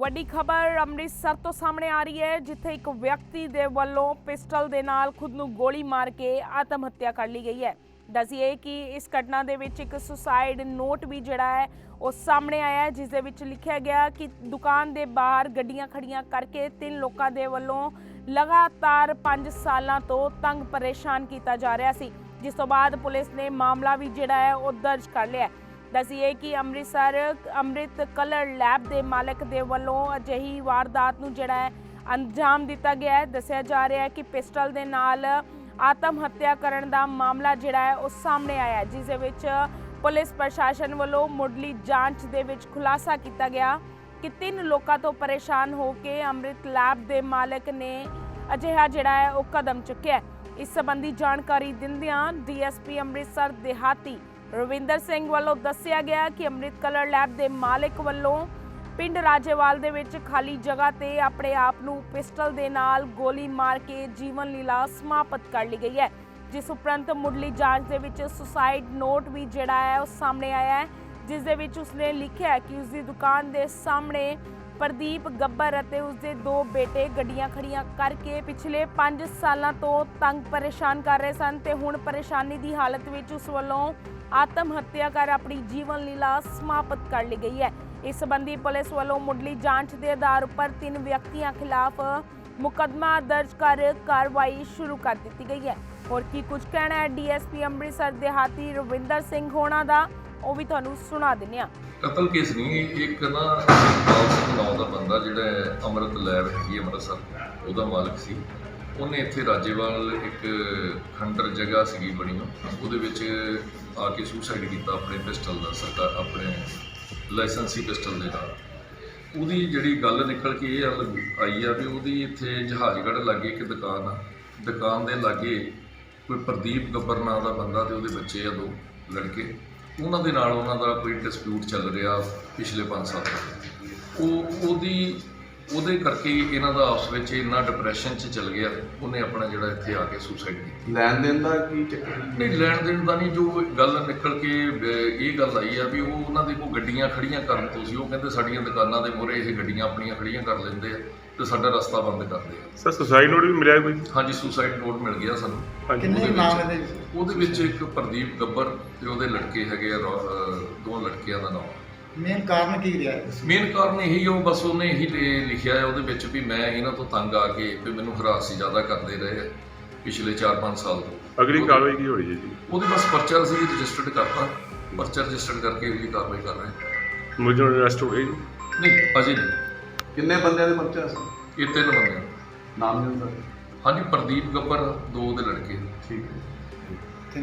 ਵੱਡੀ ਖਬਰ ਅੰਮ੍ਰਿਤਸਰ ਤੋਂ ਸਾਹਮਣੇ ਆ ਰਹੀ ਹੈ, ਜਿੱਥੇ ਇੱਕ ਵਿਅਕਤੀ ਦੇ ਵੱਲੋਂ ਪਿਸਟਲ ਦੇ ਨਾਲ ਖੁਦ ਨੂੰ ਗੋਲੀ ਮਾਰ ਕੇ ਆਤਮ ਹੱਤਿਆ ਕਰ ਲਈ ਗਈ ਹੈ। ਦੱਸੀਏ ਕਿ ਇਸ ਘਟਨਾ ਦੇ ਵਿੱਚ ਇੱਕ ਸੁਸਾਈਡ ਨੋਟ ਵੀ ਜਿਹੜਾ ਹੈ, ਉਹ ਸਾਹਮਣੇ ਆਇਆ ਹੈ, ਜਿਸ ਦੇ ਵਿੱਚ ਲਿਖਿਆ ਗਿਆ ਕਿ ਦੁਕਾਨ ਦੇ ਬਾਹਰ ਗੱਡੀਆਂ ਖੜੀਆਂ ਕਰਕੇ ਤਿੰਨ ਲੋਕਾਂ ਦੇ ਵੱਲੋਂ ਲਗਾਤਾਰ 5 ਸਾਲਾਂ ਤੋਂ ਤੰਗ ਪਰੇਸ਼ਾਨ ਕੀਤਾ ਜਾ ਰਿਹਾ ਸੀ। ਜਿਸ ਤੋਂ ਬਾਅਦ ਪੁਲਿਸ ਨੇ ਮਾਮਲਾ ਵੀ ਜਿਹੜਾ ਹੈ, ਉਹ ਦਰਜ ਕਰ ਲਿਆ ਦੱਸੀਏ ਕਿ ਅੰਮ੍ਰਿਤਸਰ, ਅੰਮ੍ਰਿਤ ਕਲਰ ਲੈਬ ਦੇ ਮਾਲਕ ਦੇ ਵੱਲੋਂ ਅਜਿਹੀ ਵਾਰਦਾਤ ਨੂੰ ਜਿਹੜਾ ਹੈ ਅੰਜਾਮ ਦਿੱਤਾ ਗਿਆ ਹੈ। ਦੱਸਿਆ ਜਾ ਰਿਹਾ ਹੈ ਕਿ ਪਿਸਟਲ ਦੇ ਨਾਲ ਆਤਮ ਹੱਤਿਆ ਕਰਨ ਦਾ ਮਾਮਲਾ ਜਿਹੜਾ ਹੈ ਉਹ ਸਾਹਮਣੇ ਆਇਆ ਜਿਸ ਦੇ ਵਿੱਚ ਪੁਲਿਸ ਪ੍ਰਸ਼ਾਸਨ ਵੱਲੋਂ ਮੁੱਢਲੀ ਜਾਂਚ ਦੇ ਵਿੱਚ ਖੁਲਾਸਾ ਕੀਤਾ ਗਿਆ ਕਿ ਤਿੰਨ ਲੋਕਾਂ ਤੋਂ ਪਰੇਸ਼ਾਨ ਹੋ ਕੇ ਅੰਮ੍ਰਿਤ ਲੈਬ ਦੇ ਮਾਲਕ ਨੇ ਅਜਿਹਾ ਜਿਹੜਾ ਹੈ ਉਹ ਕਦਮ ਚੁੱਕਿਆ ਇਸ ਸੰਬੰਧੀ ਜਾਣਕਾਰੀ ਦਿੰਦਿਆਂ ਡੀਐਸਪੀ ਅੰਮ੍ਰਿਤਸਰ ਦਿਹਾਤੀ ਰਵਿੰਦਰ ਸਿੰਘ ਵੱਲੋਂ ਦੱਸਿਆ ਗਿਆ ਕਿ ਅੰਮ੍ਰਿਤ ਕਲਰ ਲੈਬ ਦੇ ਮਾਲਕ ਵੱਲੋਂ ਪਿੰਡ ਰਾਜੇਵਾਲ ਦੇ ਵਿੱਚ ਖਾਲੀ ਜਗ੍ਹਾ ਤੇ ਆਪਣੇ ਆਪ ਨੂੰ ਪਿਸਟਲ ਦੇ ਨਾਲ ਗੋਲੀ ਮਾਰ ਕੇ ਜੀਵਨ ਲੀਲਾ ਸਮਾਪਤ ਕਰ ਲਈ ਗਈ ਹੈ, ਜਿਸ ਉਪਰੰਤ ਮੁੱਢਲੀ ਜਾਂਚ ਦੇ ਵਿੱਚ ਸੁਸਾਈਡ ਨੋਟ ਵੀ ਜਿਹੜਾ ਹੈ ਉਹ ਸਾਹਮਣੇ ਆਇਆ ਹੈ, ਜਿਸ ਦੇ ਵਿੱਚ ਉਸਨੇ ਲਿਖਿਆ ਕਿ ਉਸ ਦੀ ਦੁਕਾਨ ਦੇ ਸਾਹਮਣੇ ਪ੍ਰਦੀਪ ਗੱਬਰ ਅਤੇ ਉਸਦੇ ਦੋ ਬੇਟੇ ਗੱਡੀਆਂ ਖੜੀਆਂ ਕਰਕੇ ਪਿਛਲੇ 5 ਸਾਲਾਂ ਤੋਂ ਤੰਗ ਪਰੇਸ਼ਾਨ ਕਰ ਰਹੇ ਸਨ ਤੇ ਹੁਣ ਪਰੇਸ਼ਾਨੀ ਦੀ ਹਾਲਤ ਵਿੱਚ ਉਸ ਵੱਲੋਂ ਆਤਮ ਹੱਤਿਆ ਕਰ ਆਪਣੀ ਜੀਵਨ ਲੀਲਾ ਸਮਾਪਤ ਕਰ ਲਈ ਗਈ ਹੈ। ਇਸ ਸੰਬੰਧੀ ਪੁਲਿਸ ਵੱਲੋਂ ਮੁੱਢਲੀ ਜਾਂਚ ਦੇ ਆਧਾਰ ਉੱਪਰ ਤਿੰਨ ਵਿਅਕਤੀਆਂ ਖਿਲਾਫ ਮੁਕੱਦਮਾ ਦਰਜ ਕਰ ਕਾਰਵਾਈ ਸ਼ੁਰੂ ਕਰ ਦਿੱਤੀ ਗਈ ਹੈ। ਹੋਰ ਕੀ ਕੁਝ ਕਹਿਣਾ ਹੈ? ਡੀਐਸਪੀ ਅੰਮ੍ਰਿਤਸਰ ਦੇਹਾਤੀ ਰਵਿੰਦਰ ਸਿੰਘ ਹੋਣਾ ਦਾ ਉਹ ਵੀ ਤੁਹਾਨੂੰ ਸੁਣਾ ਦਿੰਦੇ ਹਾਂ। ਕਤਲ ਕੇਸ ਨਹੀਂ ਇੱਕ ਨਾ ਪਾਲ ਸਿੰਘ ਨਾਂ ਦਾ ਬੰਦਾ ਜਿਹੜਾ ਹੈ, ਅੰਮ੍ਰਿਤ ਲੈਬ ਹੈਗੀ ਅੰਮ੍ਰਿਤਸਰ ਉਹਦਾ ਮਾਲਕ ਸੀ। ਉਹਨੇ ਇੱਥੇ ਰਾਜੇਵਾਲ ਇੱਕ ਖੰਡਰ ਜਗ੍ਹਾ ਸੀਗੀ ਬਣੀ ਉਹਦੇ ਵਿੱਚ ਆ ਕੇ ਸੁਸਾਈਡ ਕੀਤਾ ਆਪਣੇ ਪਿਸਟਲ ਦਾ ਸਰਕਾਰ ਆਪਣੇ ਲਾਇਸੈਂਸੀ ਪਿਸਟਲ ਦੇ ਨਾਲ। ਉਹਦੀ ਜਿਹੜੀ ਗੱਲ ਨਿਕਲ ਕੇ ਇਹ ਗੱਲ ਆਈ ਆ ਵੀ ਉਹਦੀ ਇੱਥੇ ਜਹਾਜ਼ਗੜ੍ਹ ਲਾਗੇ ਇੱਕ ਦੁਕਾਨ ਆ। ਦੁਕਾਨ ਦੇ ਲਾਗੇ ਕੋਈ ਪ੍ਰਦੀਪ ਗੱਬਰ ਨਾਂ ਦਾ ਬੰਦਾ ਤੇ ਉਹਦੇ ਬੱਚੇ ਆ ਦੋ ਲੜਕੇ। ਉਹਨਾਂ ਦੇ ਨਾਲ ਉਹਨਾਂ ਦਾ ਕੋਈ ਡਿਸਪਿਊਟ ਚੱਲ ਰਿਹਾ ਪਿਛਲੇ 5 ਸਾਲ ਤੋਂ। ਉਹ ਉਹਦੀ ਉਹਦੇ ਕਰਕੇ ਇਹਨਾਂ ਦਾ ਆਪਸ ਵਿੱਚ ਇੰਨਾ ਡਿਪਰੈਸ਼ਨ 'ਚ ਚੱਲ ਗਿਆ ਉਹਨੇ ਆਪਣਾ ਜਿਹੜਾ ਇੱਥੇ ਆ ਕੇ ਸੁਸਾਈਡ ਕੀਤੀ। ਲੈਣ ਦੇਣ ਦਾ ਕੀ ਚੱਕਰ ਨਹੀਂ ਲੈਣ ਦੇਣ ਦਾ ਨਹੀਂ ਜੋ ਗੱਲ ਨਿਕਲ ਕੇ ਇਹ ਗੱਲ ਆਈ ਆ ਵੀ ਉਹ ਉਹਨਾਂ ਦੇ ਕੋਲ ਗੱਡੀਆਂ ਖੜੀਆਂ ਕਰਨ ਤੋਂ ਸੀ ਉਹ ਕਹਿੰਦੇ ਸਾਡੀਆਂ ਦੁਕਾਨਾਂ ਦੇ ਮੂਹਰੇ ਇਹ ਗੱਡੀਆਂ ਆਪਣੀਆਂ ਖੜੀਆਂ ਕਰ ਲੈਂਦੇ ਆ। ਤੇ ਸਾਡਾ ਰਸਤਾ ਬੰਦ ਕਰਦੇ ਆ ਸਰ ਸੁਸਾਈਡ ਨੋਟ ਵੀ ਮਿਲਿਆ ਕੋਈ? ਹਾਂਜੀ ਸੁਸਾਈਡ ਨੋਟ ਮਿਲ ਗਿਆ ਸਾਨੂੰ। ਹਾਂਜੀ ਕਿੰਨੇ ਉਹਦੇ ਨਾਮ ਵਿੱਚ- ਇਹਦੇ ਵਿੱਚ? ਉਹਦੇ ਵਿੱਚ ਇੱਕ ਪ੍ਰਦੀਪ ਗੱਬਰ ਤੇ ਉਹਦੇ ਲੜਕੇ ਹੈਗੇ ਆ ਰੋ- ਅਹ, ਦੋ ਲੜਕਿਆਂ ਦਾ ਨਾਮ। ਮੇਨ ਕਾਰਨ ਕੀ ਰਿਹਾ? ਇਸ ਮੇਨ ਕਾਰਨ ਇਹੀ ਆ, ਉਹ ਬਸ ਉਹਨੇ ਇਹੀ ਲਿ- ਲਿਖਿਆ ਹੈ ਉਹਦੇ ਵਿੱਚ ਵੀ ਮੈਂ ਇਹਨਾਂ ਤੋਂ ਤੰਗ ਆ ਕੇ ਵੀ ਮੈਨੂੰ ਹਰਾਸ ਹੀ ਜ਼ਿਆਦਾ ਕਰਦੇ ਰਹੇ ਆ ਪਿਛਲੇ 4-5 ਸਾਲ ਤੋਂ। ਅਗਲੀ ਕਾਰਵਾਈ ਕੀ ਹੋਣੀ ਹੈ ਜੀ? ਉਹਦੇ ਬਸ ਪਰਚਾ ਸੀ ਰਜਿਸਟਰਡ ਕਰਤਾ। ਪਰਚਾ ਰਜਿਸਟਰਡ ਕਰਕੇ ਅਗਲੀ ਕਾਰਵਾਈ ਕਰ ਰਹੇ ਹਾਂ। ਮੁਲਜ਼ਮ ਅਰੈਸਟ ਹੋ ਗਏ ਜੀ? ਨਹੀਂ ਅਜੇ ਨਹੀਂ। ਕਿੰਨੇ ਬੰਦਿਆਂ ਦੇ ਪਰਚਾ ਸੀ ਇਹ ਤਿੰਨ ਬੰਦੇ। ਨਾਮ ਨਹੀਂ ਹੁੰਦਾ। ਹਾਂਜੀ ਪ੍ਰਦੀਪ ਗੱਬਰ ਦੋ ਉਹਦੇ ਲੜਕੇ। ਠੀਕ ਹੈ।